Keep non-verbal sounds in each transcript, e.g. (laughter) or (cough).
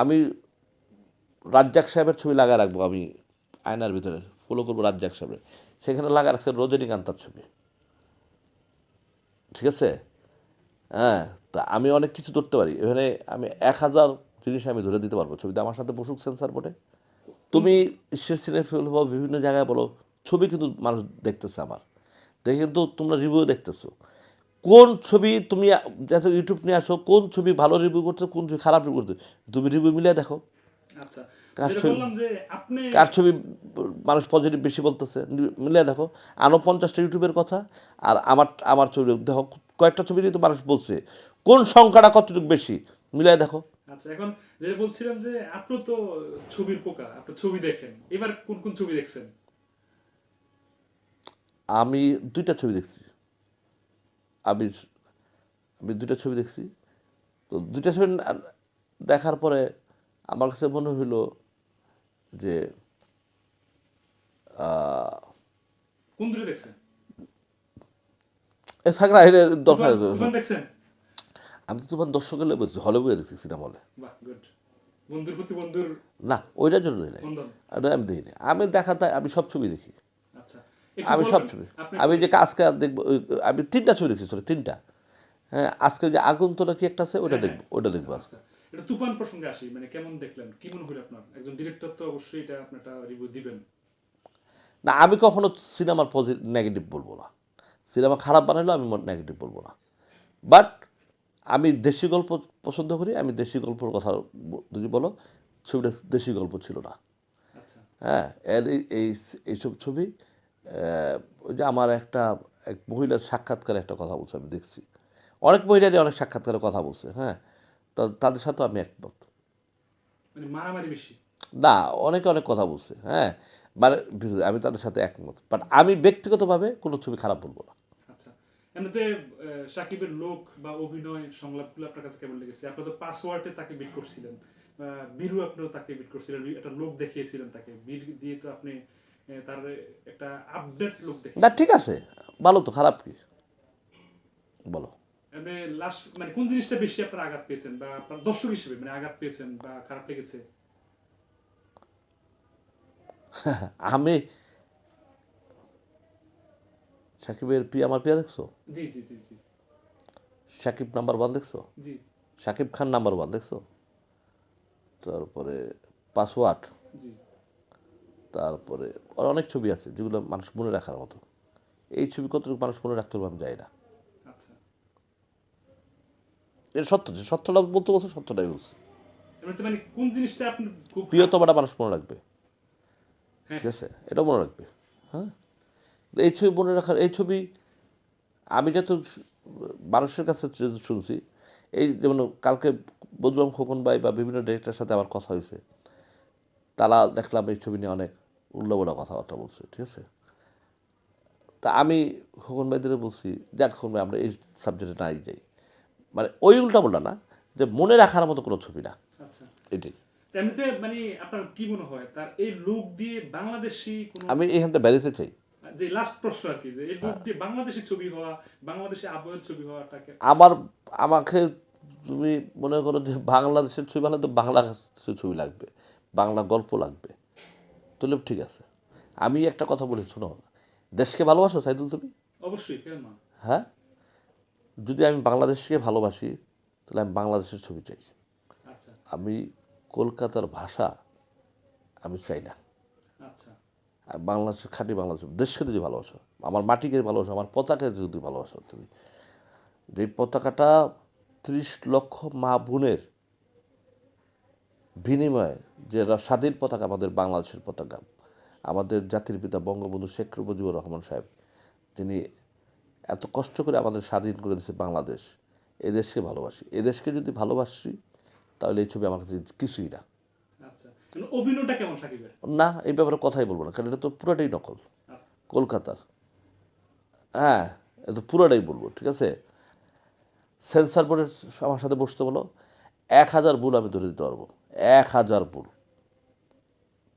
আমি রাজ্জাক সাহেবের ছবি লাগা রাখব, আমি আয়নার ভিতরে ফলো করব রাজ্জাক সাহেবের। সেখানে লাগা রাখছে রজনীকান্তার ছবি। ঠিক আছে? হ্যাঁ তা আমি অনেক কিছু ধরতে পারি। এখানে আমি এক হাজার জিনিস আমি ধরে দিতে পারব। ছবিতে আমার সাথে বসুক সেন্সার বোর্ডে তুমি ঈশ্বর সিনেফিল বা বিভিন্ন জায়গায় বলো, ছবি কিন্তু মানুষ দেখতেছে আমার। দেখে কিন্তু তোমরা রিভিউ দেখতেছো। কোন ছবি তুমি যাতে ইউটিউব নিয়ে আসো কোন ছবি ভালো রিভিউ করছ কোন ছবি খারাপ রিভিউ করছ তুমি রিভিউ মিলিয়ে দেখো। আচ্ছা কার ছবি? কার ছবি মানুষ পজিটিভ বেশি বলতেছে মিলিয়ে দেখো। আরও পঞ্চাশটা ইউটিউবের কথা আর আমার আমার ছবি দেখো কয়েকটা ছবি নিয়ে তো মানুষ বলছে কোন সংখ্যাটা কতটুকু বেশি মিলিয়ে দেখো। আচ্ছা এখন যেটা বলছিলাম যে আপনি তো ছবির পোকা আপনি ছবি দেখেন এবার কোন কোন ছবি দেখছেন? আমি দুইটা ছবি দেখছি। আমি আমি দুইটা ছবি দেখছি। তো দুইটা ছবি দেখার পরে আমার কাছে মনে হইল যে কোন দুটো দেখছেন? এ দরকার আমি তো তোমার দর্শক হলে বলছি হলে বইয়ে দেখছি সিনেমা হলে। না ওইটার জন্য ওটা আমি দিই নাই। আমি দেখা তাই আমি সব ছবি দেখি। আমি সব ছবি আমি যে আজকে দেখব আমি তিনটা ছবি দেখছি সরি তিনটা। হ্যাঁ আজকে যে আগুন তো নাকি একটা আছে ওটা দেখব ওটা দেখব আজকে। আচ্ছা। এটা তুফান প্রসঙ্গে আসি মানে কেমন দেখলেন? কি মনে হলো আপনার? একজন ডিরেক্টর তো অবশ্যই এটা আপনি একটা রিভিউ দিবেন। না আমি কখনো সিনেমার পজিটিভ নেগেটিভ বলব না। সিনেমা খারাপ বানাইলেও আমি নেগেটিভ বলব না। বাট আমি দেশি গল্প পছন্দ করি আমি দেশি গল্পর কথা যদি বলো ছবিটা দেশি গল্প ছিল না। আচ্ছা। হ্যাঁ এই- এই এইসব ছবি যে আমার একটা এক মহিলার সাক্ষাৎকারে একটা কথা বলছে আমি দেখছি। অনেক মহিলারই অনেক সাক্ষাৎকারে কথা বলছে হ্যাঁ? তা তাদের সাথে আমি একমত। মানে না অনেকে অনেক কথা বলছে হ্যাঁ? মানে আমি তাদের সাথে একমত। বাট আমি ব্যক্তিগতভাবে কোনো ছবি খারাপ বলব না। আচ্ছা। এমনিতে সাকিবের লোক বা অভিনয় সংলাপগুলো আপনার কাছে কেমন লেগেছে? আপনি তো পাসওয়ার্ডে তাকে বিট করছিলেন। বীরু আপনিও তাকে বিট করছিলেন একটা লোক দেখিয়েছিলেন তাকে। বীর দিয়ে তো আপনি তার একটা আপডেট লোক দেখে। না ঠিক আছে। ভালো তো খারাপ কি? বলো। এমনি লাস্ট মানে কোন জিনিসটা বেশি আপনার আঘাত পেয়েছেন বা আপনার দর্শক হিসেবে মানে আঘাত পেয়েছেন বা খারাপ লেগেছে? (laughs) আমি সাকিবের পিয়া আমার পিয়া দেখছ? জি জি জি জি। সাকিব নাম্বার ওয়ান দেখছ? জি। সাকিব খান নাম্বার ওয়ান দেখছ? তারপরে পাসওয়ার্ড। জি। তারপরে আর অনেক ছবি আছে যেগুলো মানুষ মনে রাখার মতো। এই ছবি কতটুকু মানুষ মনে রাখতে পারবে আমি যাই না। আচ্ছা। এটা সত্য যে সত্যটা বলতে বলছো সত্যটাই বলছি। মানে কোন জিনিসটা প্রিয়তমাটা মানুষ মনে রাখবে। হ্যাঁ। ঠিক আছে? এটাও মনে রাখবে। হ্যাঁ? এই ছবি মনে রাখার এই ছবি আমি যত মানুষের কাছে শুনছি এই যেমন কালকে বজরং খোকন ভাই বা বিভিন্ন ডিরেক্টরের সাথে আমার কথা হয়েছে তারা দেখলাম এই ছবি নিয়ে অনেক উল্লাবোলা কথাবার্তা বলছে ঠিক আছে? তা আমি খোকন ভাইদের বলছি দেখ খোকন ভাই আমরা এই সাবজেক্টে নাই যাই। মানে ওই উল্টা বললা না যে মনে রাখার মতো কোনো ছবি না। আচ্ছা। এটাই। এমনিতে মানে আপনার কি মনে হয় তার এই লোক দিয়ে বাংলাদেশি আমি এখান থেকে বেরোতে চাই। যে লাস্ট প্রশ্ন আর কি যে এই লোক দিয়ে বাংলাদেশি ছবি হওয়া বাংলাদেশি আবহের ছবি হওয়াটাকে আমার আমাকে তুমি মনে করো যে বাংলাদেশের ছবি বানাতে বাংলা ছবি লাগবে বাংলা গল্প লাগবে। তাহলে ঠিক আছে। আমি একটা কথা বলি শোনো। দেশকে ভালোবাসো সাইদুল তুমি? অবশ্যই হ্যাঁ? যদি আমি বাংলাদেশকে ভালোবাসি তাহলে আমি বাংলাদেশের ছবি চাই। আচ্ছা। আমি কলকাতার ভাষা আমি চাই না। আচ্ছা। আর বাংলাদেশের খাঁটি বাংলাদেশ দেশকে যদি ভালোবাসো আমার মাটিকে ভালোবাসো আমার পতাকাকে যদি ভালোবাসো তুমি। যে পতাকাটা ত্রিশ লক্ষ মা বোনের বিনিময়ে যে স্বাধীন পতাকা আমাদের বাংলাদেশের পতাকা আমাদের জাতির পিতা বঙ্গবন্ধু শেখ মুজিবুর রহমান সাহেব তিনি এত কষ্ট করে আমাদের স্বাধীন করে দিয়েছে বাংলাদেশ। এ দেশকে ভালোবাসি। এ দেশকে যদি ভালোবাসি তাহলে এই ছবি আমার কাছে কিছুই না। আচ্ছা মানে না এই ব্যাপারে কথাই বলব না কারণ এটা তো পুরোটাই নকল। আচ্ছা, কলকাতার। হ্যাঁ এটা পুরোটাই বলব ঠিক আছে? সেন্সার বোর্ডের আমার সাথে বসতে বলো এক হাজার বুল আমি ধরে দিতে পারব। এক হাজার বুল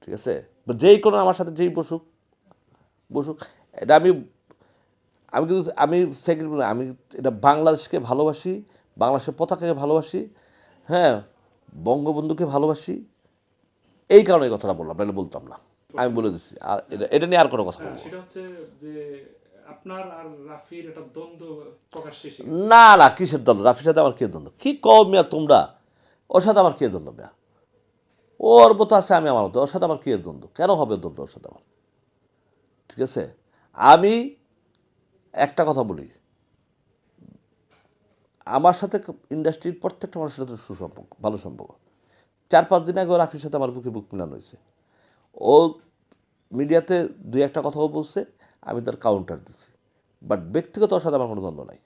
ঠিক আছে? যেই কোনো আমার সাথে যেই বসুক বসুক। এটা আমি আমি কিন্তু আমি সেকেন্ড আমি এটা বাংলাদেশকে ভালোবাসি বাংলাদেশের পতাকাকে ভালোবাসি হ্যাঁ বঙ্গবন্ধুকে ভালোবাসি। এই কারণে এই কথাটা বললাম নাহলে বলতাম না। আমি বলে দিচ্ছি আর এটা এটা নিয়ে আর কোনো কথা হ্যাঁ বলব না। না না কিসের দ্বন্দ্ব? রাফির সাথে আমার কে দ্বন্দ্ব? কি কও মিয়া তোমরা? ওর সাথে আমার কে দ্বন্দ্ব মিয়া? ওর মতো আছে, আমি আমার মতো। ওর সাথে আমার কে দ্বন্দ্ব? কেন হবে দ্বন্দ্ব ওর সাথে আমার? ঠিক আছে? আমি একটা কথা বলি। আমার সাথে ইন্ডাস্ট্রির প্রত্যেকটা মানুষের সাথে সুসম্পর্ক, ভালো সম্পর্ক। চার পাঁচ দিন আগে ওর রাফির সাথে আমার বুকে বুক মিলানো হয়েছে। ও মিডিয়াতে দুই একটা কথাও বলছে, আমি তার কাউন্টার দিচ্ছি বাট ব্যক্তিগত ওর সাথে আমার কোনো দ্বন্দ্ব নাই।